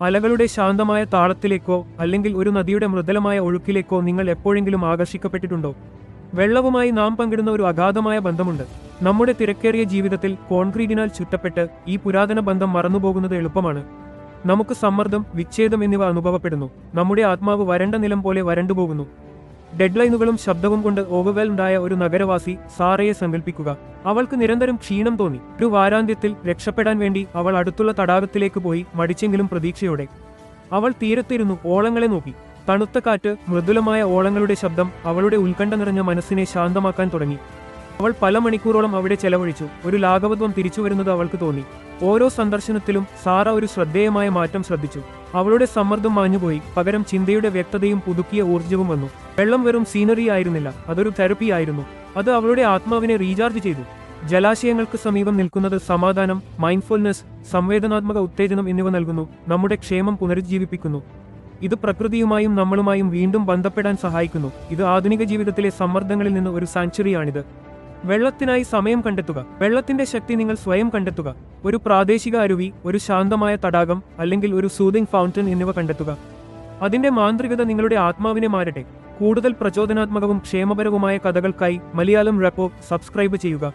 അലകളുടെ ശാന്തമായ താളത്തിലേക്കോ അല്ലെങ്കിൽ ഒരു നദിയുടെ മൃദലമായ ഒഴുക്കിലേക്കോ നിങ്ങൾ എപ്പോഴെങ്കിലും ആകർഷിക്കപ്പെട്ടിട്ടുണ്ടോ? വെള്ളവുമായി നാം പങ്കിടുന്ന ഒരു അഗാധമായ ബന്ധമുണ്ട്. നമ്മുടെ തിരക്കേറിയ ജീവിതത്തിൽ കോൺക്രീറ്റിനാൽ ചുറ്റപ്പെട്ട് ഈ പുരാതന ബന്ധം മറന്നുപോകുന്നത് എളുപ്പമാണ്. നമുക്ക് സമ്മർദ്ദം വിച്ഛേദം എന്നിവ അനുഭവപ്പെടുന്നു. നമ്മുടെ ആത്മാവ് വരണ്ട നിലം പോലെ വരണ്ടുപോകുന്നു. ഡെഡ്ലൈനുകളും ശബ്ദവും കൊണ്ട് ഓവർവെൽഡായ ഒരു നഗരവാസി സാറയെ സങ്കല്പിക്കുക അവൾക്ക് നിരന്തരം ക്ഷീണം തോന്നി. ഒരു വാരാന്ത്യത്തിൽ രക്ഷപ്പെടാൻ വേണ്ടി അവൾ അടുത്തുള്ള തടാകത്തിലേക്ക് പോയി മടിച്ചെങ്കിലും പ്രതീക്ഷയോടെ. അവൾ തീരത്തിരുന്നു ഓളങ്ങളെ നോക്കി. തണുത്ത കാറ്റ് മൃദുലമായ ഓളങ്ങളുടെ ശബ്ദം അവളുടെ ഉത്കണ്ഠ നിറഞ്ഞ മനസ്സിനെ ശാന്തമാക്കാൻ തുടങ്ങി. അവൾ പല മണിക്കൂറോളം അവിടെ ചെലവഴിച്ചു. ഒരു ലാഘവത്വം തിരിച്ചു വരുന്നത് അവൾക്ക് തോന്നി. ഓരോ സന്ദർശനത്തിലും സാറ ഒരു ശ്രദ്ധേയമായ മാറ്റം ശ്രദ്ധിച്ചു. അവളുടെ സമ്മർദ്ദം മാഞ്ഞുപോയി പകരം ചിന്തയുടെ വ്യക്തതയും പുതുക്കിയ ഊർജവും വന്നു. വെള്ളം വെറും സീനറി ആയിരുന്നില്ല. അതൊരു തെറപ്പി ആയിരുന്നു. അത് അവളുടെ ആത്മാവിനെ റീചാർജ് ചെയ്തു. ജലാശയങ്ങൾക്ക് സമീപം നിൽക്കുന്നത് സമാധാനം മൈൻഡ്ഫുൾനെസ് സംവേദനാത്മക ഉത്തേജനം എന്നിവ നൽകുന്നു. നമ്മുടെ ക്ഷേമം പുനരുജ്ജീവിപ്പിക്കുന്നു. ഇത് പ്രകൃതിയുമായും നമ്മളുമായും വീണ്ടും ബന്ധപ്പെടാൻ സഹായിക്കുന്നു. ഇത് ആധുനിക ജീവിതത്തിലെ സമ്മർദ്ദങ്ങളിൽ നിന്ന് ഒരു സാങ്ച്വറിയാണിത് വെള്ളത്തിനായി സമയം കണ്ടെത്തുക. വെള്ളത്തിന്റെ ശക്തി നിങ്ങൾ സ്വയം കണ്ടെത്തുക. ഒരു പ്രാദേശിക അരുവി ഒരു ശാന്തമായ തടാകം അല്ലെങ്കിൽ ഒരു സൂതിംഗ് ഫൗണ്ടൻ എന്നിവ കണ്ടെത്തുക. അതിന്റെ മാന്ത്രികത നിങ്ങളുടെ ആത്മാവിനെ മാറട്ടെ. കൂടുതൽ പ്രചോദനാത്മകവും ക്ഷേമപരവുമായ കഥകൾക്കായി മലയാളം റെപ്പോ സബ്സ്ക്രൈബ് ചെയ്യുക.